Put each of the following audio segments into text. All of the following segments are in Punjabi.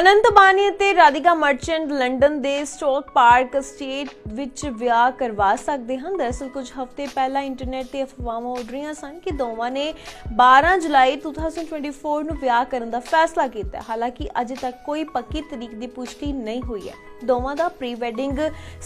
ਅਨੰਤ ਬਾਨੀ ਅਤੇ ਰਾਧਿਕਾ ਮਰਚੈਂਟ ਲੰਡਨ ਦੇ ਸਟੋਕ ਪਾਰਕ ਸਟੇਟ ਵਿੱਚ ਵਿਆਹ ਕਰਵਾ ਸਕਦੇ ਹਨ। ਦਰਅਸਲ ਕੁਝ ਹਫ਼ਤੇ ਪਹਿਲਾਂ ਇੰਟਰਨੈਟ ਤੇ ਅਫਵਾਹਾਂ ਉੱਡ ਰਹੀਆਂ ਸਨ ਕਿ ਦੋਵਾਂ ਨੇ 12 ਜੁਲਾਈ 2024 ਨੂੰ ਵਿਆਹ ਕਰਨ ਦਾ ਫੈਸਲਾ ਕੀਤਾ ਹਾਲਾਂਕਿ ਅਜੇ ਤੱਕ ਕੋਈ ਪੱਕੀ ਤਰੀਕ ਦੀ ਪੁਸ਼ਟੀ ਨਹੀਂ ਹੋਈ ਹੈ। ਦੋਵਾਂ ਦਾ ਪ੍ਰੀ ਵੈਡਿੰਗ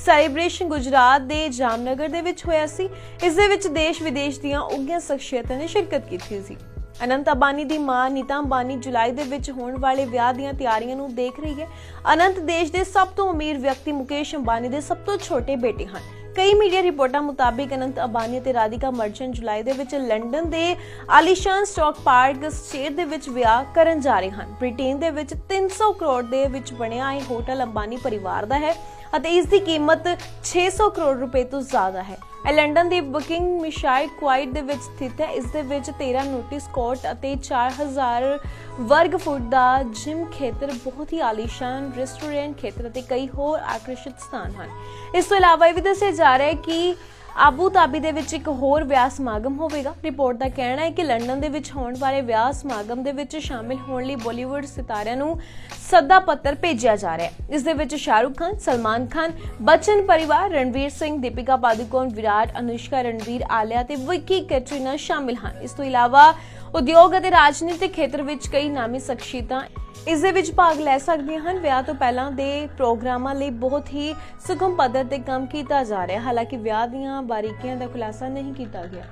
ਸੈਲੀਬ੍ਰੇਸ਼ਨ ਗੁਜਰਾਤ ਦੇ ਜਾਮਨਗਰ ਦੇ ਵਿੱਚ ਹੋਇਆ ਸੀ। ਇਸ ਦੇ ਵਿੱਚ ਦੇਸ਼ ਵਿਦੇਸ਼ ਦੀਆਂ ਉੱਘੀਆਂ ਸ਼ਖਸੀਅਤਾਂ ਨੇ ਸ਼ਿਰਕਤ ਕੀਤੀ ਸੀ। ਅਨੰਤ ਅੰਬਾਨੀ ਦੀ ਮਾਂ ਨੀਤਾ ਅੰਬਾਨੀ ਜੁਲਾਈ ਦੇ ਵਿੱਚ ਹੋਣ ਵਾਲੇ ਵਿਆਹ ਦੀਆਂ ਤਿਆਰੀਆਂ ਨੂੰ ਦੇਖ ਰਹੀ ਹੈ। ਅਨੰਤ ਦੇਸ਼ ਦੇ ਸਭ ਤੋਂ ਅਮੀਰ ਵਿਅਕਤੀ ਮੁਕੇਸ਼ ਅੰਬਾਨੀ ਦੇ ਸਭ ਤੋਂ ਛੋਟੇ ਬੇਟੇ ਹਨ। ਕਈ ਮੀਡੀਆ ਰਿਪੋਰਟਾਂ ਮੁਤਾਬਿਕ ਅਨੰਤ ਅੰਬਾਨੀ ਅਤੇ ਰਾਧਿਕਾ ਮਰਚੈਂਟ ਜੁਲਾਈ ਦੇ ਵਿੱਚ ਲੰਡਨ ਦੇ ਆਲੀਸ਼ਾਨ ਸਟਾਕ ਪਾਰਕ ਸਟੇਟ ਦੇ ਵਿੱਚ ਵਿਆਹ ਕਰਨ ਜਾ ਰਹੇ ਹਨ। ਬ੍ਰਿਟੇਨ ਦੇ ਵਿੱਚ 300 ਕਰੋੜ ਦੇ ਵਿੱਚ ਬਣਿਆ ਇਹ ਹੋਟਲ ਅੰਬਾਨੀ ਪਰਿਵਾਰ ਦਾ ਹੈ ਅਤੇ ਇਸ ਦੀ ਕੀਮਤ 600 ਕਰੋੜ ਰੁਪਏ ਤੋਂ ਜ਼ਿਆਦਾ ਹੈ। ਇਹ ਲੰਡਨ ਦੀ ਬੁਕਿੰਗ ਮਿਸ਼ਾਈਲ ਕੁਆਇਟ ਦੇ ਵਿੱਚ ਸਥਿਤ ਹੈ। ਇਸ ਦੇ ਵਿੱਚ 13 ਨੋਟਿਸ ਕੋਰਟ ਅਤੇ 4000 ਵਰਗ ਫੁੱਟ ਦਾ ਜਿਮ ਖੇਤਰ, ਬਹੁਤ ਹੀ ਆਲੀਸ਼ਾਨ ਰੈਸਟੋਰੈਂਟ ਖੇਤਰ ਅਤੇ ਕਈ ਹੋਰ ਆਕਰਸ਼ਿਤ ਸਥਾਨ ਹਨ। ਇਸ ਤੋਂ ਇਲਾਵਾ ਇਹ ਵੀ ਦੱਸਿਆ ਜਾ ਰਿਹਾ ਹੈ ਕਿ ਆਬੂ ਧਾਬੀ ਦੇ ਵਿੱਚ ਇੱਕ ਹੋਰ ਵਿਆਹ ਸਮਾਗਮ ਹੋਵੇਗਾ। ਰਿਪੋਰਟ ਦਾ ਕਹਿਣਾ ਹੈ ਕਿ ਲੰਡਨ ਦੇ ਵਿੱਚ ਹੋਣ ਵਾਲੇ ਵਿਆਹ ਸਮਾਗਮ ਦੇ ਵਿੱਚ ਸ਼ਾਮਿਲ ਹੋਣ ਲਈ ਬਾਲੀਵੁੱਡ ਸਿਤਾਰਿਆਂ ਨੂੰ ਸੱਦਾ ਪੱਤਰ ਭੇਜਿਆ ਜਾ ਰਿਹਾ ਹੈ। ਇਸ ਦੇ ਵਿੱਚ ਸ਼ਾਹਰੁਖ ਖਾਨ, ਸਲਮਾਨ ਖਾਨ, ਬਚਨ ਪਰਿਵਾਰ, ਰਣਵੀਰ ਸਿੰਘ, ਦੀਪਿਕਾ ਪਾਦੂਕੋਣ, ਵਿਰਾਟ, ਅਨੁਸ਼ਕਾ, ਰਣਵੀਰ ਆਲਿਆ ਤੇ ਵਿੱਕੀ ਕੈਟਰੀਨਾ ਸ਼ਾਮਿਲ ਹਨ। ਇਸ ਤੋਂ ਇਲਾਵਾ ਉਦਯੋਗ ਅਤੇ ਰਾਜਨੀਤਿਕ ਖੇਤਰ ਵਿੱਚ ਕਈ ਨਾਮੀ ਸ਼ਖਸੀਅਤਾਂ ਇਸ ਦੇ ਵਿੱਚ ਭਾਗ ਲੈ ਸਕਦੀਆਂ ਹਨ। ਵਿਆਹ ਤੋਂ ਪਹਿਲਾਂ ਦੇ ਪ੍ਰੋਗਰਾਮਾਂ ਲਈ ਬਹੁਤ ਹੀ ਸੁਗਮ ਪੱਧਰ ਤੇ ਕੰਮ ਕੀਤਾ ਜਾ ਰਿਹਾ। ਹਾਲਾਂਕਿ ਵਿਆਹ ਦੀਆਂ ਬਾਰੀਕੀਆਂ ਦਾ ਖੁਲਾਸਾ ਨਹੀਂ ਕੀਤਾ ਗਿਆ।